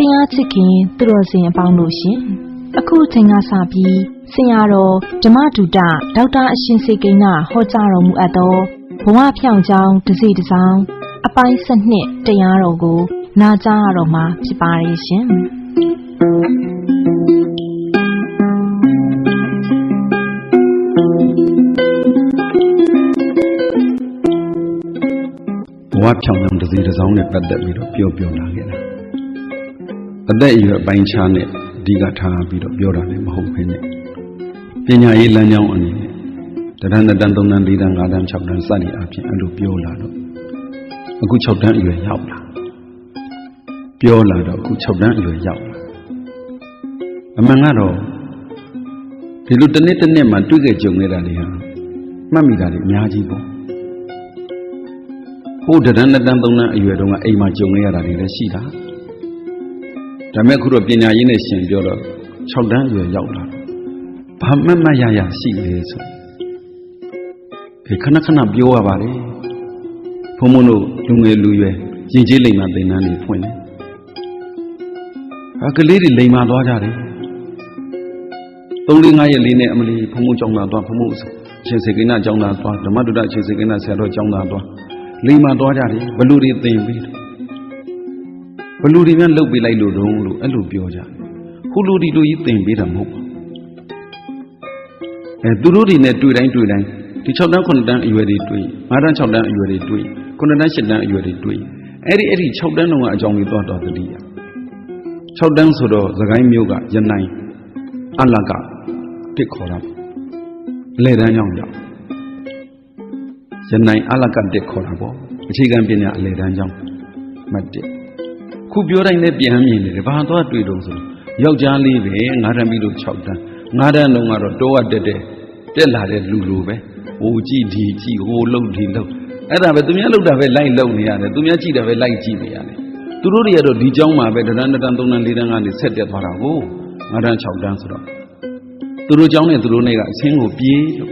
တရားချစ်ခင်သူတော်စင်အပေါင်းတို့ရှင်အခုချိန်ကစပြီးဆရာတော်ဓမ္မဒုတဒေါက်တာအရှင်စေကိန်းနာဟောကြားတော်မူအပ်သောဘဝဖြောင်ကြောင်းတစ်စီတစ်စောင်းအပိုင်းစနစ်တရားတော်ကို နာကြားရတော့မှာဖြစ်ပါရဲ့ရှင်ဘဝဖြောင်ကြောင်တစ်စီတစ်စောင်းနဲ့ပတ်သက်ပြီးတော့ပြောပြောလာခဲ့တာ အသက်အရွယ်အပိုင်းခြားနဲ့အဓိကထားပြီးတော့ပြောတာလည်းမဟုတ်ဘဲနဲ့ပညာရေးလမ်းကြောင်းအနေနဲ့တရဏတန်၃တန်၄တန်၅တန်၆တန်စသည်အပြင်အဲ့လိုပြောလာတော့အခု6တန်းအရွယ်ရောက်လာပြောလာတော့အခု6တန်းအရွယ်ရောက်လာအမှန်ကတော့ဒီလိုတစ်နှစ်တစ်နှစ်မှတွေ့ကြကြုံနေတာတွေဟာမှတ်မိတာတွေအများကြီးပေါ့ဟိုတရဏတန်၃တန်အရွယ်တုန်းကအိမ်မှာကြုံနေရတာတွေလည်းရှိတာ ဒါမဲ့အခုတော့ပညာရေးနဲ့ရှင်ပြောတော့6တန်းအရွယ်ရောက်လာဘာမှတ်မှတ်ရရရှိလေဆိုဒီခဏခဏပြောရပါလေဘုံမတို့လူငယ်လူရွယ်ရင်ကျေးလိမ်မာသင်တန်းတွေဖွင့်တယ်အကလေးတွေလိမ်မာသွားကြတယ်3 4 5ရက်လေးနဲ့အမလီဘုံမကျောင်းသားသွားဘုံမရှင်စေကိန်းနာကျောင်းသားသွားဓမ္မတုဒ္ဒရှင်စေကိန်းနာဆရာတော်ကျောင်းသားသွားလိမ်မာသွားကြတယ်ဘလူတွေသင်ပြီး ဘလူတွေများလှုပ်ပေးလိုက်လို့တုံးလို့အဲ့လိုပြောကြတယ်ဟိုလူဒီလူကြီးသင်ပေးတာမဟုတ်ဘူးအဲသူတို့တွေနဲ့တွေ့တိုင်းတွေ့တိုင်းဒီ6တန်း9တန်းအရွယ်တွေတွေ့5တန်း6တန်းအရွယ်တွေတွေ့9တန်း10တန်းအရွယ်တွေတွေ့အဲ့ဒီအဲ့ဒီ6တန်းလုံးကအကြောင်းလေးသွားတော့တတိယ6တန်းဆိုတော့သခိုင်းမျိုးကရနိုင်အလကတစ်ခေါ်တာလေတန်းကြောင့်ကြောင့်ရနိုင်အလကတစ်ခေါ်တာပေါ့အခြေခံပညာအလေတန်းကြောင့်မှတ်တစ် ခုပြောတိုင်းလည်းပြန်မြင်နေတယ်ဘာသွားတွေ့တော့ဆိုယောက်ျားလေးပဲ9တန်းပြီးလို့6တန်း9တန်းလုံးကတော့တောကတက်တယ်တက်လာတဲ့လူလိုပဲဟိုကြည့်ဒီကြည့်ဟိုလှုပ်ဒီလှုပ်အဲ့ဒါပဲသူများလှုပ်တာပဲလိုက်လှုပ်နေရတယ်သူများကြည့်တာပဲလိုက်ကြည့်နေရတယ်သူတို့တွေကတော့ဒီเจ้าမှာပဲတရဏတန်3တန်4တန်ကနေဆက်တက်သွားတာကို9တန်း6တန်းဆိုတော့သူတို့เจ้าနဲ့သူတို့နဲ့ကအချင်းကိုပြေးလို့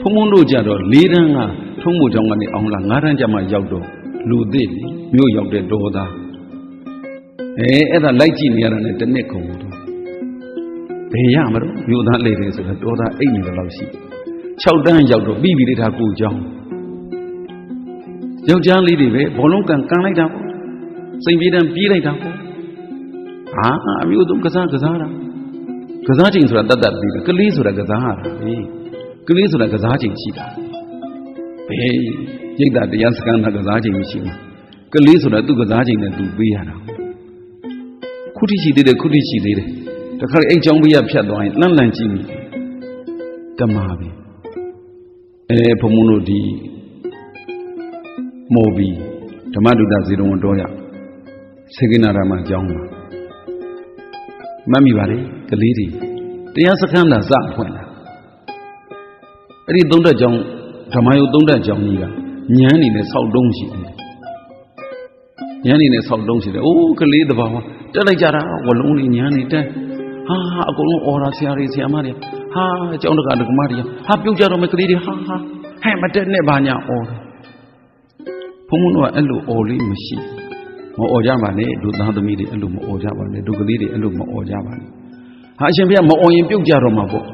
ဖုံဖုံတို့ကြတော့၄တန်းကထုံးမို့เจ้าကနေအောင်လာ9တန်းကြမှာရောက်တော့လူသိပြီမြို့ရောက်တဲ့ဒေါသား အဲအဲ့ဒါလိုက်ကြည့်နေရတာ ਨੇ တနစ်ကုန်တော့ဘယ်ရမလို့မြို့သားလေတွေဆိုတော့တော်တာအိတ်နေတော့လောက်ရှိ6တန်းရောက်တော့ပြီးပြီလေဒါကိုကြောင်းယောက်ျားလေးတွေပဲဘောလုံးကန်ကန်လိုက်တာပေါ့စိန်ပြေးတန်းပြေးလိုက်တာပေါ့ဟာအမျိုးသုံးကစားကစားတာကစားချိန်ဆိုတာတတ်တတ်ပြီးကလေးဆိုတာကစားရတာလေကလေးဆိုတာကစားချိန်ရှိတာဘယ်ရိတ်တာတရားစကန်တာကစားချိန်မရှိဘူးကလေးဆိုတာသူ့ကစားချိန်နဲ့သူပေးရတာ ခုထိရှိသေးတယ်ခုထိရှိသေးတယ်တခါအိတ်ချောင်းပေးရဖြတ်သွားရင်လှန့်လှန့်ကြည့်မိတမာပြီအဲဘုံမတို့ဒီမော်ဘီဓမ္မဒုတဇေရဝတော်ရစေကိနာရမအကြောင်းပါမှတ်မိပါလေကလေးတွေတရားစခန်းသာစဖွင့်တာအဲ့ဒီသုံးတက်ကြောင်းဓမ္မယုတ်သုံးတက်ကြောင်းကြီးကညမ်းနေနဲ့ဆောက်တုံးရှိတယ်ညမ်းနေနဲ့ဆောက်တုံးရှိတယ်အိုးကလေးတဘာဝ တက်လိုက်ကြတာဝလုံးလေးညမ်းနေတက်ဟာအကုန်လုံးအော်ရာဆရာတွေဆရာမတွေဟာအကြောင်းတကာဒကမတွေဟာပြုတ်ကြတော့မယ်ကလေးတွေဟာဟာဟဲ့မတက်နဲ့ဘာညာအော်တယ်ဘုံဘုံတော့အဲ့လိုအော်လေးမရှိမအော်ကြပါနဲ့ဒုသားသမီးတွေအဲ့လိုမအော်ကြပါနဲ့ဒုကလေးတွေအဲ့လိုမအော်ကြပါနဲ့ဟာအရှင်ဘုရားမအော်ရင်ပြုတ်ကြတော့မှာပေါ့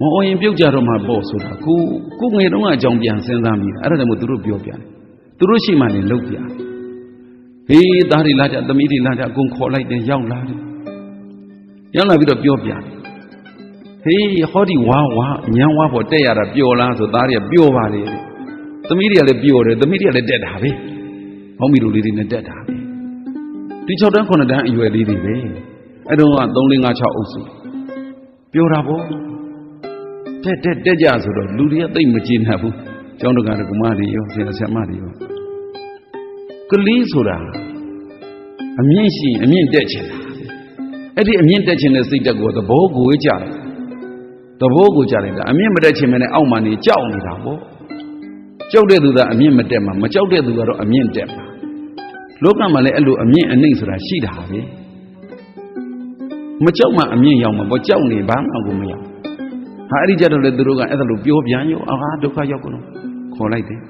မအော်ရင်ပြုတ်ကြတော့မှာပေါ့ဆိုတာကိုကိုငယ်တုန်းကအကြောင်းပြန်စဉ်းစားမိတာအဲ့ဒါကြောင့်မို့သူတို့ပြောပြန်သူတို့ရှိမှလည်းလုတ်ပြန် ဟေးသားတွေလာကြသမီးတွေလာကြအကုန်ခေါ်လိုက်တယ်ရောက်လာတယ်ရောက်လာပြီးတော့ပြောပြန်ဟေးဟောဒီဝါဝါညံဝါပေါ်တက်ရတာပျော်လားဆိုသားတွေကပျော်ပါလေသမီးတွေကလည်းပျော်တယ်သမီးတွေကလည်းတက်တာပဲမောင်မီတို့လေးတွေနဲ့တက်တာပဲဒီ6တန်း9တန်းအရွယ်လေးတွေပဲအဲ့တော့က3 4 5 6အုပ်စုပျော်တာပေါ့တက်တက်တက်ကြဆိုတော့လူတွေကသိမ့်မကျေနပ်ဘူးကျောင်းတကာကမတွေရောဆရာဆရာမတွေရော ကလေးဆိုတာအမြင့်ရှိအမြင့်တက်ချင်တာအဲ့ဒီအမြင့်တက်ချင်တဲ့စိတ်တက်ကိုသဘောကိုကြတယ်သဘောကိုကြတယ်ဒါအမြင့်မတက်ချင်မနဲ့အောက်မှာနေကြောက်နေတာပေါ့ကြောက်တဲ့သူကအမြင့်မတက်မှာမကြောက်တဲ့သူကတော့အမြင့်တက်မှာလောကမှာလည်းအဲ့လိုအမြင့်အနှိမ့်ဆိုတာရှိတာပဲမကြောက်မှအမြင့်ရောက်မှာပေါ့ကြောက်နေဘာမှကိုမရောက်ဟာအဲ့ဒီကြတော့လေသူတို့ကအဲ့ဒါလိုပြောပြန်ရောအာဒုက္ခရောက်ကုန်ခေါ်လိုက်တယ်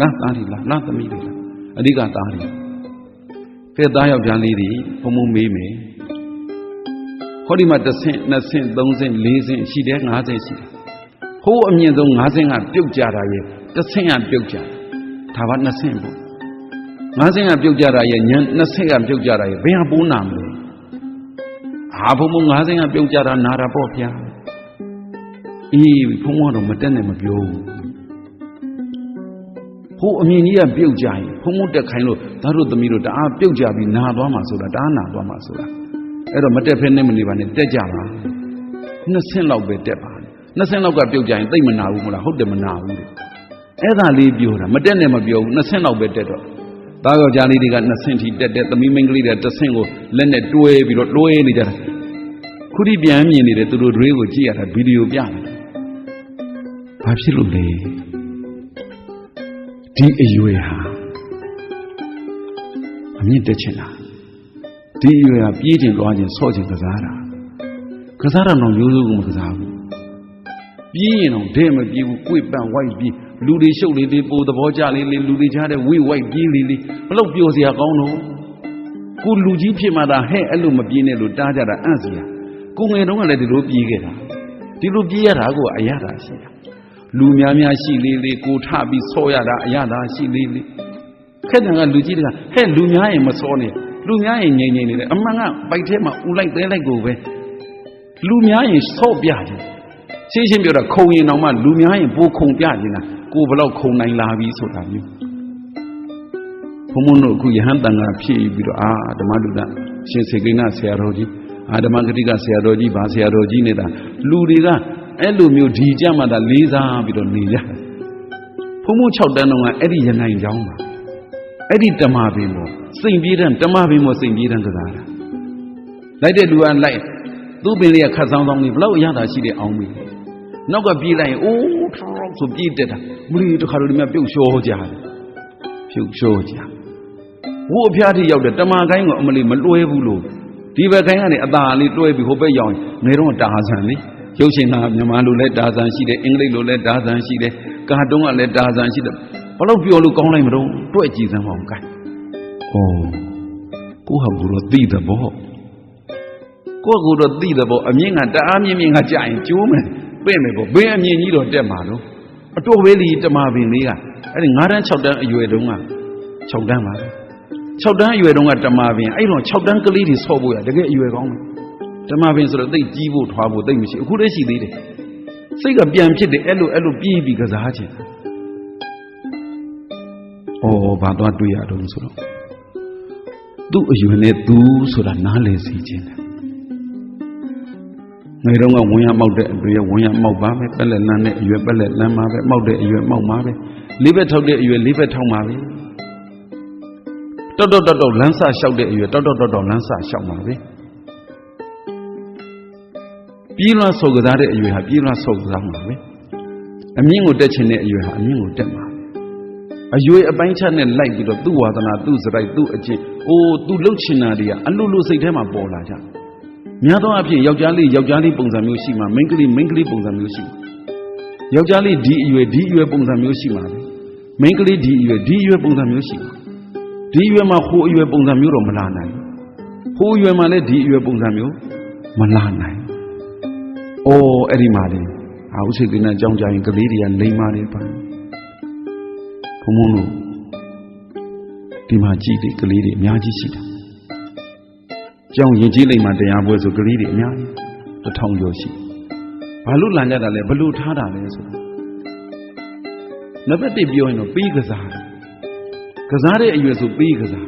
လားသားတွေလားလားသမီးတွေလား အဓိကသားတွေကဲသားယောက်ျားလေးတွေဘုံဘုံမေးမယ်ဟောဒီမှာတစ်ဆင့်နှစ်ဆင့်သုံးဆင့်လေးဆင့်ရှိတယ်ငါးဆင့်ရှိတယ်ဟိုးအမြင့်ဆုံးငါးဆင့်ကပြုတ်ကြတာရဲ့တစ်ဆင့်ကပြုတ်ကြတာဒါကနှစ်ဆင့်ပေါ့ငါးဆင့်ကပြုတ်ကြတာရဲ့ညနှစ်ဆင့်ကပြုတ်ကြတာရဲ့ဘယ်ဟာပိုးနာမလဲအာဘုံဘုံငါးဆင့်ကပြုတ်ကြတာနာတာပေါ့ဗျာအေးဘုံကတော့မတက်နဲ့မပြောဘူး ဟိုအမြင်ကြီးကပြုတ်ကြရင်ဖုံဖုံတက်ခိုင်းလို့သားတို့သမီးတို့တအားပြုတ်ကြပြီးနာသွားမှာဆိုတာတအားနာသွားမှာဆိုတာအဲ့တော့မတက်ဖဲနဲ့မနေပါနဲ့တက်ကြပါနှစ်ဆင့်လောက်ပဲတက်ပါနှစ်ဆင့်လောက်ကပြုတ်ကြရင်သိမနာဘူးမလားဟုတ်တယ်မနာဘူးအဲ့ဒါလေးပြောတာမတက်နဲ့မပြောဘူးနှစ်ဆင့်လောက်ပဲတက်တော့သားယောက်ျားလေးတွေကနှစ်ဆင့်ထိတက်တက်သမီးမိန်းကလေးတွေတစ်ဆင့်ကိုလက်နဲ့တွဲပြီးတော့တွဲနေကြတာခုထိပြန်မြင်နေတယ်သူတို့တွေကိုကြည့်ရတာဗီဒီယိုပြတယ်ဘာဖြစ်လို့လဲ ဒီအရွယ်ဟာအမြင့်တက်ချင်တာဒီအရွယ်ဟာပြေးကျင်သွားခြင်းဆော့ခြင်းကစားတာကစားတာတော့ရိုးရိုးကမကစားဘူးပြေးရင်တော့ဒဲမပြေးဘူးကိုယ်ပန့်ဝိုက်ပြေးလူတွေရှုပ်လေးလေးပိုသဘောကျလေးလေးလူတွေချတဲ့ဝိဝိုက်ပြေးလေးလေးဘလို့ပျော်စရာကောင်းတော့ကိုလူကြီးဖြစ်မှသာဟဲ့အဲ့လိုမပြေးနဲ့လို့တားကြတာအံ့စရာကိုငယ်တုန်းကလည်းဒီလိုပြေးခဲ့တာဒီလိုပြေးရတာကိုအရသာရှိတာ လူများများရှိလေးလေးကိုထပြီးဆောရတာအရသာရှိလေးလေးခက်တယ်ကလူကြီးတွေကဟဲ့လူများရင်မစောနဲ့လူများရင်ငြိမ်ငြိမ်နေတယ်အမှန်ကပိုက်ထဲမှာဥလိုက်သေးလိုက်ကိုပဲလူများရင်ဆော့ပြတယ်ရှင်းရှင်းပြောတာခုံရင်တော့မှလူများရင်ပိုခုံပြနေတာကိုဘလောက်ခုံနိုင်လာပြီဆိုတာမျိုးဘုံမုံတို့အခုယဟန်တန်ကဖြည့်ပြီးတော့အာဓမ္မဒုဒရှင်စေကိနဆရာတော်ကြီးအာဓမ္မဂတိကဆရာတော်ကြီးဗာဆရာတော်ကြီးနေတာလူတွေက အဲ့လိုမျိုးဒီကြမှာဒါလေးစားပြီးတော့နေကြဘုံမုံ6တန်းတော့ကအဲ့ဒီရနိုင်ကြောင်းပါအဲ့ဒီတမပင်ပေါ်စိန်ပြေးတဲ့တမပင်ပေါ်စိန်ပြေးတဲ့ကစားတာလိုက်တဲ့လူကလိုက်သူ့ပင်လေးကခတ်ဆောင်ဆောင်လေးဘလောက်အရသာရှိတဲ့အောင်မီနောက်ကပြေးလိုက်ရင်အိုးထောက်ဆိုပြေးတက်တာမလီတခါလိုဒီမြပြုတ်လျှောကြတယ်ပြုတ်လျှောကြဝို့အဖျားထိရောက်တဲ့တမကိုင်းကအမလီမလွှဲဘူးလို့ဒီဘက်ခိုင်းကနေအသာလေးတွဲပြီးဟိုဘက်ရောက်ရင်ငယ်တော့တာဆန်လေ ရုပ်ရှင်သားမြန်မာလိုလဲတာဆန်ရှိတယ်အင်္ဂလိပ်လိုလဲတာဆန်ရှိတယ်ကာတွန်းကလည်းတာဆန်ရှိတယ်ဘလို့ပြောလို့ကောင်းလိုက်မလို့တွဲ့ကြည့်စမ်းပါဦးကိုင်းဩကိုဟာဘူးတော့သိတဲ့ဘောကိုကကိုတော့သိတဲ့ဘောအမြင့်ကတအားမြင့်မြင့်ကကြာရင်ကျိုးမယ်ပဲ့မယ်ပေါ့ဘယ်အမြင့်ကြီးတော့တက်မှာတော့အတော်ပဲလီတမာပင်လေးကအဲ့ဒီ9တန်း6တန်းအရွယ်တုန်းက6တန်းပါပဲ6တန်းအရွယ်တုန်းကတမာပင်အဲ့တော့6တန်းကလေးတွေဆော့ဖို့ရတကယ်အရွယ်ကောင်းတယ် တမာပင်ဆိုတော့သိကြီးဖို့ထွားဖို့သိမရှိအခုတည်းရှိသေးတယ်စိတ်ကပြန်ဖြစ်တယ်အဲ့လိုအဲ့လိုပြေးပြီးကစားခြင်းဩဘာသွားတွေ့ရတော့ဆိုတော့သူ့အရွယ်နဲ့သူဆိုတာနားလည်စီခြင်းတယ်ငယ်တော့ကဝင်ရမောက်တဲ့အတွေ့ဝင်ရမောက်ပါပဲပက်လက်လန်းတဲ့အရွယ်ပက်လက်လန်းပါပဲမောက်တဲ့အရွယ်မောက်ပါပဲလေးဘက်ထောက်တဲ့အရွယ်လေးဘက်ထောက်ပါပဲတောက်တောက်တောက်တောက်လမ်းဆလျှောက်တဲ့အရွယ်တောက်တောက်တောက်တောက်လမ်းဆလျှောက်ပါပဲ ပြေးလွှမ်းဆော်ကစားတဲ့အရွယ်ဟာပြေးလွှမ်းဆော်ကစားမှာပဲအမြင့်ကိုတက်ချင်တဲ့အရွယ်ဟာအမြင့်ကိုတက်မှာအရွယ်အပိုင်းချက်နဲ့လိုက်ပြီးတော့သူ့ဝါသနာသူ့စရိုက်သူ့အကျင့်အိုးသူလှုပ်ချင်တာတွေကအလိုလိုစိတ်ထဲမှာပေါ်လာကြများသောအားဖြင့်ယောက်ျားလေးယောက်ျားလေးပုံစံမျိုးရှိမှာမိန်းကလေးမိန်းကလေးပုံစံမျိုးရှိမှာယောက်ျားလေးဒီအရွယ်ဒီအရွယ်ပုံစံမျိုးရှိမှာပဲမိန်းကလေးဒီအရွယ်ဒီအရွယ်ပုံစံမျိုးရှိမှာဒီအရွယ်မှာဟိုအရွယ်ပုံစံမျိုးတော့မလာနိုင်ဟိုအရွယ်မှာလည်းဒီအရွယ်ပုံစံမျိုးမလာနိုင် အိုးအဲ့ဒီမှာလေအာဥစိတ်ကနဲ့အကြောင်းကြရင်ကလေးတွေကလိမ္မာနေပါဘုံဘုံတို့ဒီမှာကြည့်တယ်ကလေးတွေအများကြီးရှိတာကြောင်းရင်ကြီးလိမ္မာတရားပွဲဆိုကလေးတွေအများကြီးတစ်ထောင်ကျော်ရှိဘာလို့လန်ကြတာလဲဘလို့ထားတာလဲဆိုတာနံပါတ်1ပြောရင်တော့ပြီးကစားတယ်ကစားတဲ့အရွယ်ဆိုပြီးကစား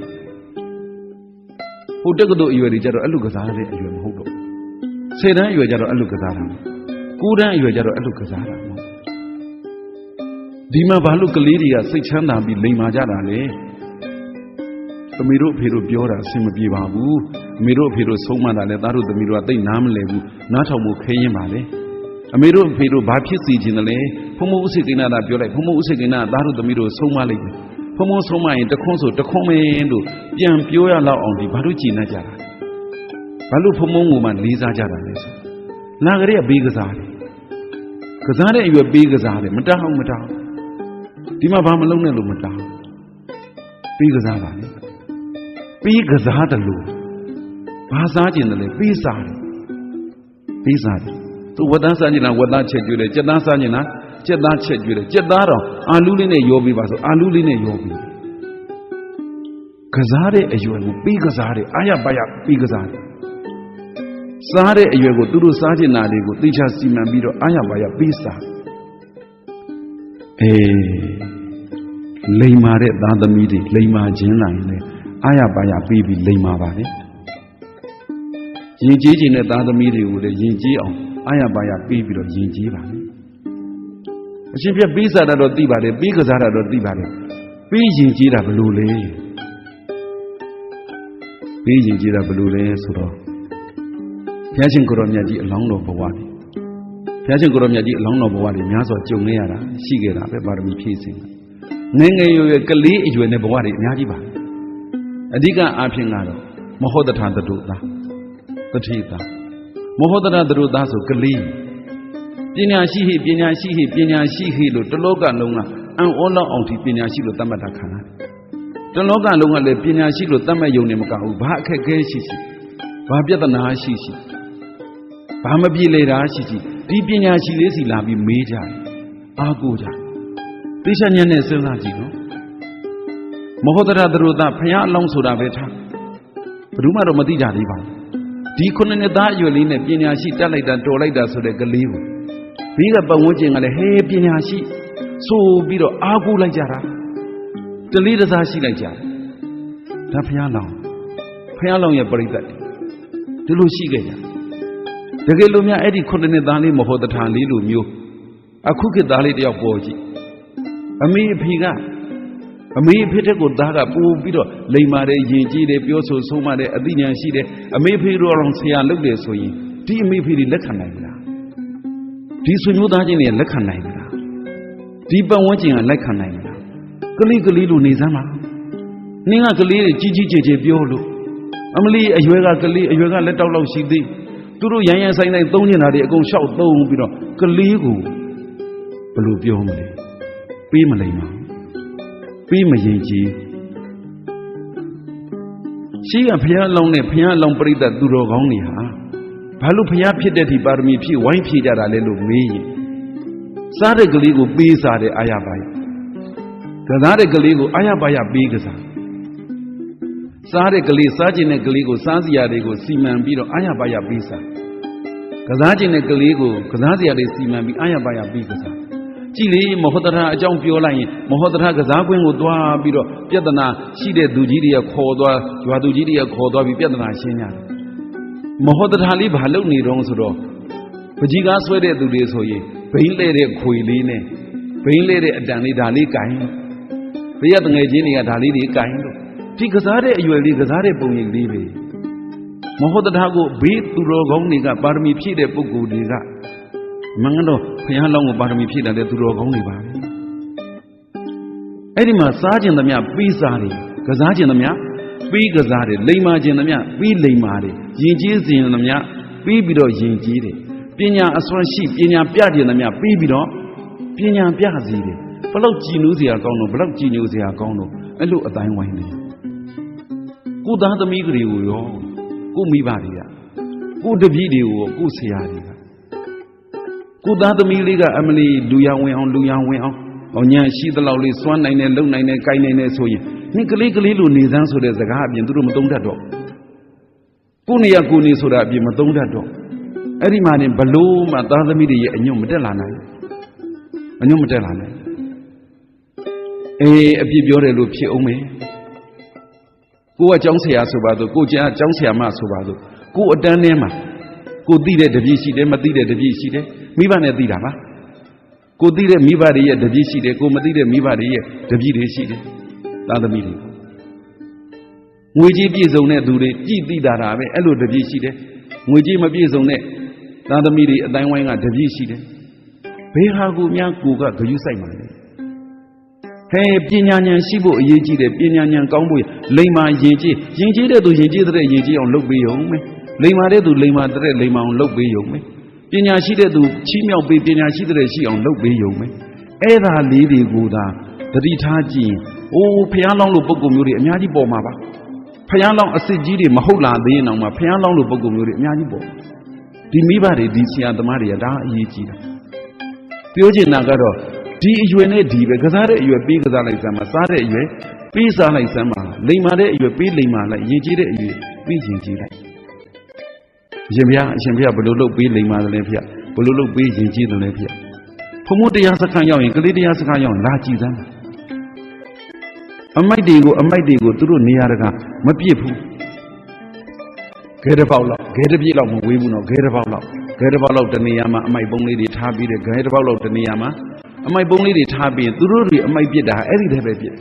ဟိုတက်ကတို့အရွယ်တွေကြတော့အဲ့လိုကစားတဲ့အရွယ်မဟုတ်တော့ ဆယ်တန်းအရွယ်ကြတော့အဲ့လိုကစားတာကိုးတန်းအရွယ်ကြတော့အဲ့လိုကစားတာဒီမှာဘာလို့ကလေးတွေကစိတ်ချမ်းသာပြီးလိမ်မာကြတာလဲသမီးတို့အဖေတို့ပြောတာအဆင်မပြေပါဘူးအမေတို့အဖေတို့ဆုံးမတာလဲသားတို့သမီးတို့ကသိနားမလဲဘူးနားထောင်မှုခဲရင်ပါလေအမေတို့အဖေတို့ဘာဖြစ်စီခြင်းလဲဖုံမိုးဥစိကိနာသာပြောလိုက်ဖုံမိုးဥစိကိနာသားတို့သမီးတို့ဆုံးမလိုက်ပြီဖုံမိုးဆုံးမရင်တခွန်းဆိုတခွန်းမင်းတို့ပြန်ပြောရလောက်အောင်ဒီဘာလို့ကြည်နေကြတာ ဘာလို့ဖုံမိုးကိုမှလေးစားကြတာလဲဆိုလာကြတဲ့ဘေးကစားတယ်ကစားတဲ့အရွယ်ပေးကစားတယ်မတောင်းမတောင်းဒီမှာဘာမလုံးနဲ့လို့မတောင်းပေးကစားပါလေပေးကစားတယ်လို့ဘာစားကျင်တယ်လဲပေးစားတယ်ပေးစားတယ်သူဝတ်သားစားကျင်တာဝတ်သားချက်ကျွေးတယ်ကြက်သားစားကျင်တာကြက်သားချက်ကျွေးတယ်ကြက်သားတော့အာလူးလေးနဲ့ရောပြီးပါဆိုအာလူးလေးနဲ့ရောပြီးကစားတဲ့အရွယ်ကိုပေးကစားတယ်အာရပါရပေးကစားတယ် စားတဲ့အရွယ်ကိုသူတို့စားကျင်တာလေးကိုသေချာစီမံပြီးတော့အာရပါရပေးစားအေးလိမ်မာတဲ့သားသမီးတွေလိမ်မာခြင်းလာရင်လည်းအာရပါရပေးပြီးလိမ်မာပါလေရင်ကြီးခြင်းတဲ့သားသမီးတွေကိုလည်းရင်ကြီးအောင်အာရပါရပေးပြီးတော့ရင်ကြီးပါလေအရှင်ပြတ်ပေးစားတာတော့သိပါတယ်ပေးကစားတာတော့သိပါတယ်ပေးရင်ကြီးတာဘယ်လိုလဲပေးရင်ကြီးတာဘယ်လိုလဲဆိုတော့ ဘုရားရှင်ကိုရောမြတ်ကြီးအလောင်းတော်ဘဝတွေဘုရားရှင်ကိုရောမြတ်ကြီးအလောင်းတော်ဘဝတွေများစွာကြုံနေရတာရှိခဲ့တာပဲပါရမီဖြည့်စင်ငယ်ငယ်ရွယ်ရွယ်ကလေးအရွယ်နဲ့ဘဝတွေအများကြီးပါအဓိကအားဖြင့်ကတော့မဟုတ်တထာတတုသားတတိသားမဟုတ်တထာတတုသားဆိုကလေးပညာရှိဟိပညာရှိဟိပညာရှိဟိလို့တလောကလုံးကအံ့ဩလောက်အောင်ဒီပညာရှိလို့သတ်မှတ်တာခံရတယ်တလောကလုံးကလည်းပညာရှိလို့သတ်မှတ်ယုံနေမကဘူးဘာအခက်ခဲရှိရှိဘာပြဿနာရှိရှိ ဘာမပြေလေတာရှိရှိဒီပညာရှိလေးစီလာပြီးမေးကြတယ်အားကိုးကြတယ်သိချဉာဏ်နဲ့စဉ်းစားကြည့်နော်မဟုတ်တရသရုသဖယားအလောင်းဆိုတာပဲထားဘယ်သူမှတော့မသိကြသေးပါဘူးဒီခုနှစ်နှစ်သားအရွယ်လေးနဲ့ပညာရှိတက်လိုက်တာတော်လိုက်တာဆိုတဲ့ကလေးကိုဘေးကပတ်ဝန်းကျင်ကလည်းဟဲပညာရှိဆိုပြီးတော့အားကိုးလိုက်ကြတာတလေးတစားရှိလိုက်ကြတယ်ဒါဖယားလောင်းဖယားလောင်းရဲ့ပြိတ္တဒီလိုရှိခဲ့ကြတ ကယ်လို့များအဲ့ဒီခုနှစ်နှစ်သားလေးမဟုတ်တထာလေးလိုမျိုးအခုခေတ်သားလေးတယောက်ပေါ်ကြည့်အမေအဖေကအမေအဖေတက်ကိုသားကပူပြီးတော့လိမ်မာတယ်ယဉ်ကျေးတယ်ပြောဆိုဆုံးမတယ်အသိဉာဏ်ရှိတယ်အမေအဖေတို့အောင်ဆရာလုပ်တယ်ဆိုရင်ဒီအမေအဖေတွေလက်ခံနိုင်မလားဒီဆွေမျိုးသားချင်းတွေလက်ခံနိုင်မလားဒီပတ်ဝန်းကျင်ကလက်ခံနိုင်မလားကလေးကလေးလိုနေစမ်းပါနင်းကကလေးတွေကြီးကြီးကျယ်ကျယ်ပြောလို့အမလီအရွယ်ကကလေးအရွယ်ကလက်တောက်လောက်ရှိသေး သူတို့ရန်ရန်ဆိုင်ဆိုင်သုံးနေတာတွေအကုန်လျှောက်သုံးပြီးတော့ကလေးကိုဘယ်လိုပြောမလဲပေးမလိမ့်ပါပေးမရင်ကြီးရှိကဘုရားလောင်းနဲ့ဘုရားလောင်းပြိတ္တသူတော်ကောင်းတွေဟာဘာလို့ဘုရားဖြစ်တဲ့ဒီပါရမီဖြည့်ဝိုင်းဖြည့်ကြတာလဲလို့မေးရင်စားတဲ့ကလေးကိုပေးစားတဲ့အာရပါယကစားတဲ့ကလေးကိုအာရပါယပေးကစား စားတဲ့ကလေးစားခြင်းတဲ့ကလေးကိုစားစရာတွေကိုစီမံပြီးတော့အာရပါယပေးစားကစားခြင်းတဲ့ကလေးကိုကစားစရာတွေစီမံပြီးအာရပါယပေးကစားကြည်လေမဟုတ်တရအကြောင်းပြောလိုက်ရင်မဟုတ်တရကစားကွင်းကိုသွားပြီးတော့ပြဿနာရှိတဲ့သူကြီးတွေကခေါ်သွားရွာသူကြီးတွေကခေါ်သွားပြီးပြဿနာရှင်းကြတယ်မဟုတ်တရလေးဘာလုပ်နေတော့ဆိုတော့ပကြီးကားဆွဲတဲ့သူတွေဆိုရင်ဘိန်းလဲတဲ့ခွေလေးနဲ့ဘိန်းလဲတဲ့အတန်လေးဒါလေးကင်ဘေးကတငယ်ချင်းတွေကဒါလေးတွေကင်လို့ ဒီကစားတဲ့အရွယ်လေးကစားတဲ့ပုံရိပ်လေးပဲမဟုတ်တရကိုဘေးသူတော်ကောင်းတွေကပါရမီဖြည့်တဲ့ပုဂ္ဂိုလ်တွေကမင်္ဂတော့ဘုရားလောင်းကိုပါရမီဖြည့်တယ်သူတော်ကောင်းတွေပါပဲအဲ့ဒီမှာစားခြင်းသမျှပြီးစားတယ်ကစားခြင်းသမျှပြီးကစားတယ်လိမ္မာခြင်းသမျှပြီးလိမ္မာတယ်ယဉ်ကျေးခြင်းသမျှပြီးပြီးတော့ယဉ်ကျေးတယ်ပညာအစွမ်းရှိပညာပြခြင်းသမျှပြီးပြီးတော့ပညာပြစီတယ်ဘလောက်ကြည်နူးစရာကောင်းတော့ဘလောက်ကြည်ညိုစရာကောင်းတော့အဲ့လိုအတိုင်းဝိုင်းနေ ကိုသားသမီးကလေးကိုရောကိုမိဘတွေကကိုတပည့်တွေကိုကိုဆရာတွေကကိုသားသမီးလေးကအမလီလူရဝင်အောင်လူရဝင်အောင်ဟောညာရှိသလောက်လေးစွမ်းနိုင်တယ်လုံနိုင်တယ်ကိုင်နိုင်တယ်ဆိုရင်နှစ်ကလေးကလေးလိုနေစမ်းဆိုတဲ့စကားအပြင်သူတို့မသုံးတတ်တော့ကိုနေရကိုနေဆိုတာအပြင်မသုံးတတ်တော့အဲ့ဒီမှာနေဘလို့မှသားသမီးတွေရဲ့အညွတ်မတက်လာနိုင်အညွတ်မတက်လာနိုင်အေးအပြစ်ပြောတယ်လို့ဖြစ်အောင်မယ် ကိုကကျောင်းဆရာဆိုပါတော့ကိုကျန်ကျောင်းဆရာမဆိုပါတော့ကိုအတန်းထဲမှာကိုသိတဲ့တပည့်ရှိတယ်မသိတဲ့တပည့်ရှိတယ်မိဘနဲ့သိတာပါကိုသိတဲ့မိဘတွေရဲ့တပည့်ရှိတယ်ကိုမသိတဲ့မိဘတွေရဲ့တပည့်တွေရှိတယ်သာသမီတွေငွေကြီးပြည့်စုံတဲ့သူတွေကြည်သိတာတာပဲအဲ့လိုတပည့်ရှိတယ်ငွေကြီးမပြည့်စုံတဲ့သာသမီတွေအတိုင်းဝိုင်းကတပည့်ရှိတယ်ဘယ်ဟာကိုများကိုကဂယုစိုက်မှာလဲ ဟဲပညာဉာဏ်ရှိဖို့အရေးကြီးတယ်ပညာဉာဏ်ကောင်းဖို့လိမ္မာယဉ်ကျေးယဉ်ကျေးတဲ့သူယဉ်ကျေးတဲ့ယဉ်ကျေးအောင်လုပ်ပေးရုံပဲလိမ္မာတဲ့သူလိမ္မာတဲ့လိမ္မာအောင်လုပ်ပေးရုံပဲပညာရှိတဲ့သူချီးမြှောက်ပေးပညာရှိတဲ့ရှိအောင်လုပ်ပေးရုံပဲအဲ့ဒါလေးတွေကိုသာတတိထားကြည့်ရင်အိုးဖះလောင်းလို့ပုံကုမျိုးတွေအများကြီးပေါ်မှာပါဖယားလောင်းအစ်စ်ကြီးတွေမဟုတ်လာသေးရင်တော့မှဖယားလောင်းလိုပုံကုမျိုးတွေအများကြီးပေါ့ဒီမိဘတွေဒီဆရာသမားတွေကဒါအရေးကြီးတာပြောချင်တာကတော့ ဒီအရွယ်နဲ့ဒီပဲကစားတဲ့အရွယ်ပေးကစားလိုက်စမ်းပါစားတဲ့အရွယ်ပေးစားလိုက်စမ်းပါလိမ်မာတဲ့အရွယ်ပေးလိမ်မာလိုက်ရင်ကြီးတဲ့အရွယ်ပေးရင်ကြီးလိုက်အရှင်ဘုရားအရှင်ဘုရားဘယ်လိုလုပ်ပေးလိမ်မာတယ်လဲဖေဘယ်လိုလုပ်ပေးရင်ကြီးတယ်လဲဖေဖုံမိုးတရားစခန်းရောက်ရင်ကလေးတရားစခန်းရောက်ရင်လာကြည့်စမ်းပါအမိုက်တွေကိုအမိုက်တွေကိုသူတို့နေရာတကမပြစ်ဘူးခဲတစ်ပေါက်လောက်ခဲတစ်ပြည့်လောက်မဝေးဘူးနော်ခဲတစ်ပေါက်လောက်ခဲတစ်ပေါက်လောက်တနေရာမှာအမိုက်ပုံးလေးတွေထားပြီးတယ်ခဲတစ်ပေါက်လောက်တနေရာမှာ အမိုက်ပုံးလေးတွေထားပြီးရင်သူတို့တွေအမိုက်ပြစ်တာအဲ့ဒီတည်းပဲပြစ်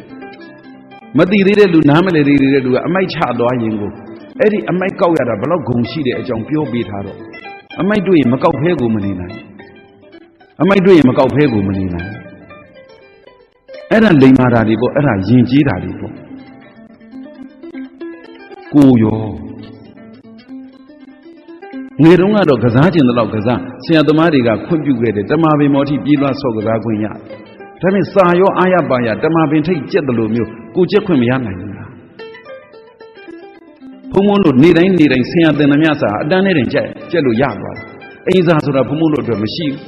မတိသေးတဲ့လူနားမလည်သေးတဲ့လူကအမိုက်ချသွားရင်ကိုအဲ့ဒီအမိုက်ကောက်ရတာဘလောက်ဂုံရှိတဲ့အကြောင်းပြောပေးထားတော့အမိုက်တွေ့ရင်မကောက်ဖဲကိုမနေနိုင်အမိုက်တွေ့ရင်မကောက်ဖဲကိုမနေနိုင်အဲ့ဒါလိမ်မာတာတွေပေါ့အဲ့ဒါယဉ်ကျေးတာတွေပေါ့ကိုရော ငွေတုံးကတော့ကစားကျင်တဲ့လောက်ကစားဆရာသမားတွေကခွင့်ပြုခဲ့တယ်တမာပင်မော်တိပြေးလွှတ်ဆော့ကစားခွင့်ရဒါပေမဲ့စာရောအာရပါရတမာပင်ထိတ်ကြက်တယ်လို့မျိုးကိုကြက်ခွင့်မရနိုင်ဘူးလားဘုံဘုံတို့နေတိုင်းနေတိုင်းဆရာသင်သမျှစာအတန်းနဲ့တင်ကြက်ကြက်လို့ရသွားတယ်အိမ်စာဆိုတာဘုံဘုံတို့အတွက်မရှိဘူး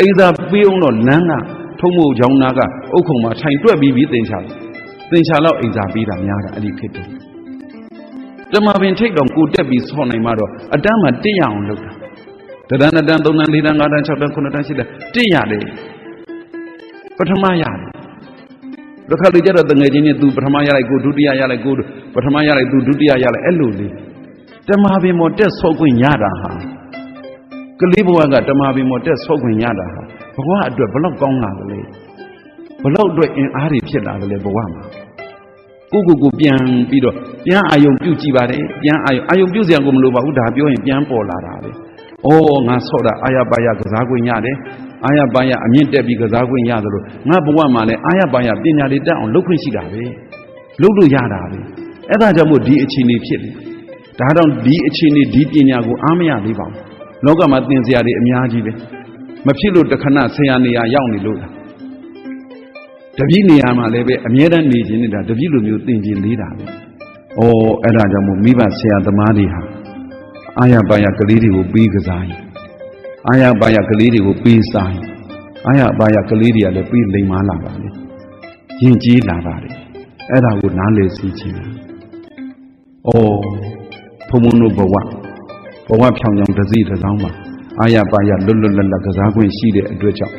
အိမ်စာပေးအောင်တော့လမ်းကထုံးမို့ချောင်းနာကအုတ်ခုံမှာထိုင်တွက်ပြီးပြီးသင်ချတယ်သင်ချတော့အိမ်စာပေးတာများတာအဲ့ဒီခေတ်တုန်း တမပင်ထိတ်တော့ကိုတက်ပြီးဆော့နိုင်မှတော့အတန်းမှာတက်ရအောင်လုပ်တာတဒန်းတဒန်းသုံးတန်းလေးတန်းငါးတန်း၆တန်းခုနှစ်တန်းရှစ်တန်းတက်ရတယ်ပထမရတယ်တစ်ခါလေကျတော့တငယ်ချင်းနဲ့ तू ပထမရလိုက်ကိုဒုတိယရလိုက်ကိုပထမရလိုက် तू ဒုတိယရလိုက်အဲ့လိုလေးတမပင်မော်တက်ဆော့ခွင့်ရတာဟာကလေးဘဝကတမပင်မော်တက်ဆော့ခွင့်ရတာဟာဘဝအတွက်ဘလောက်ကောင်းလာသလဲဘလောက်အတွက်အင်အားတွေဖြစ်လာသလဲဘဝမှာ ကိုကိုကိုပြန်ပြီးတော့ပြန်အာယုံပြုတ်ကြည့်ပါတယ်ပြန်အာယုံအာယုံပြုတ်စရာကိုမလိုပါဘူးဒါပြောရင်ပြန်ပေါ်လာတာပဲဩငါဆော့တာအာရပါရကစားခွင့်ရတယ်အာရပါရအမြင့်တက်ပြီးကစားခွင့်ရသလိုငါဘဝမှာလည်းအာရပါရပညာလေးတက်အောင်လုပ်ခွင့်ရှိတာပဲလုပ်လို့ရတာပဲအဲ့ဒါကြောင့်မို့ဒီအခြေအနေဖြစ်တယ်ဒါတော့ဒီအခြေအနေဒီပညာကိုအားမရသေးပါဘူးလောကမှာသင်စရာတွေအများကြီးပဲမဖြစ်လို့တခဏဆရာနေရာရောက်နေလို့လား တပည့်နေရာမှာလည်းပဲအမြဲတမ်းနေခြင်းနေတာတပည့်လိုမျိုးသင်ခြင်းလေးတာပဲ။အော်အဲ့ဒါကြောင့်မို့မိဘဆရာသမားတွေဟာအာရပါရကလေးတွေကိုပြီးကစားရင်အာရပါရကလေးတွေကိုပြီးစားရင်အာရပါရကလေးတွေကလည်းပြီးလိမ်မာလာပါလေ။ယဉ်ကျေးလာပါလေ။အဲ့ဒါကိုနားလည်စီခြင်းလား။အော်ဘုံဘုံတို့ဘဝဘဝဖြောင်ချောင်တစ်စီးတစ်စောင်းမှာအာရပါရလွတ်လွတ်လပ်လပ်ကစားခွင့်ရှိတဲ့အတွက်ကြောင့်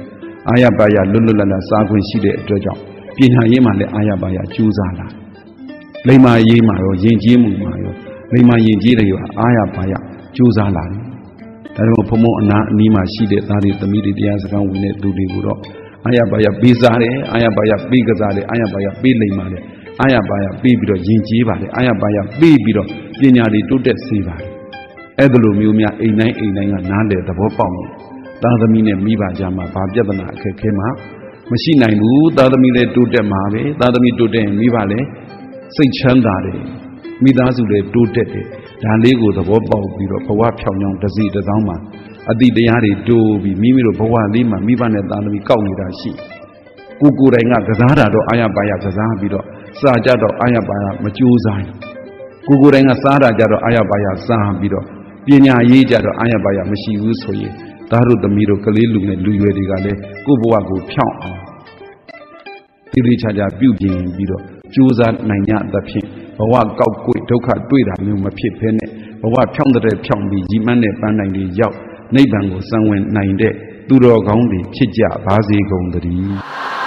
အာရပါရလွတ်လွတ်လပ်လပ်စားခွင့်ရှိတဲ့အတွက်ကြောင့်ပညာရေးမှာလည်းအာရပါရကြိုးစားလာလိမ္မာရေးမှာရောယဉ်ကျေးမှုမှာရောလိမ္မာယဉ်ကျေးတွေရောအာရပါရကြိုးစားလာတယ်ဒါကြောင့်ဘုံဘုံအနာအနီးမှာရှိတဲ့သားတွေသမီးတွေတရားစကားဝင်တဲ့သူတွေကိုတော့အာရပါရပေးစားတယ်အာရပါရပေးကစားတယ်အာရပါရပေးလိမ္မာတယ်အာရပါရပေးပြီးတော့ယဉ်ကျေးပါတယ်အာရပါရပေးပြီးတော့ပညာတွေတိုးတက်စေပါတယ်အဲ့ဒါလိုမျိုးများအိမ်တိုင်းအိမ်တိုင်းကနားလေသဘောပေါက်နေ သားသမီးနဲ့မိဘကြားမှာဘာပြဿနာအခက်ခဲမှမရှိနိုင်ဘူးသားသမီးလည်းတိုးတက်မှာပဲသားသမီးတိုးတက်ရင်မိဘလည်းစိတ်ချမ်းသာတယ်မိသားစုလည်းတိုးတက်တယ်ဒါလေးကိုသဘောပေါက်ပြီးတော့ဘဝဖြောင်ချောင်းတစ်စီတစ်စောင်းမှာအတိတရားတွေတိုးပြီးမိမိတို့ဘဝလေးမှာမိဘနဲ့သားသမီးကောက်နေတာရှိကိုကိုယ်တိုင်ကကစားတာတော့အာရပါရကစားပြီးတော့စာကြတော့အာရပါရမကြိုးစားကိုကိုယ်တိုင်ကစားတာကြတော့အာရပါရစားပြီးတော့ပညာရေးကြတော့အာရပါရမရှိဘူးဆိုရင် သားတို့သမီးတို့ကလေးလူနဲ့လူရွယ်တွေကလည်းကိုယ့်ဘဝကိုဖြောင်းအောင်တိတိကျကျပြုပြင်ပြီးတော့ကြိုးစားနိုင်ကြသဖြင့်ဘဝကောက်ကွေ့ဒုက္ခတွေ့တာမျိုးမဖြစ်ဘဲနဲ့ဘဝဖြောင်းတဲ့ဖြောင်းပြီးကြီးမန်းတဲ့ပန်းနိုင်တွေရောက်နိဗ္ဗာန်ကိုစံဝင်နိုင်တဲ့သူတော်ကောင်းတွေဖြစ်ကြပါစေကုန်သတည်း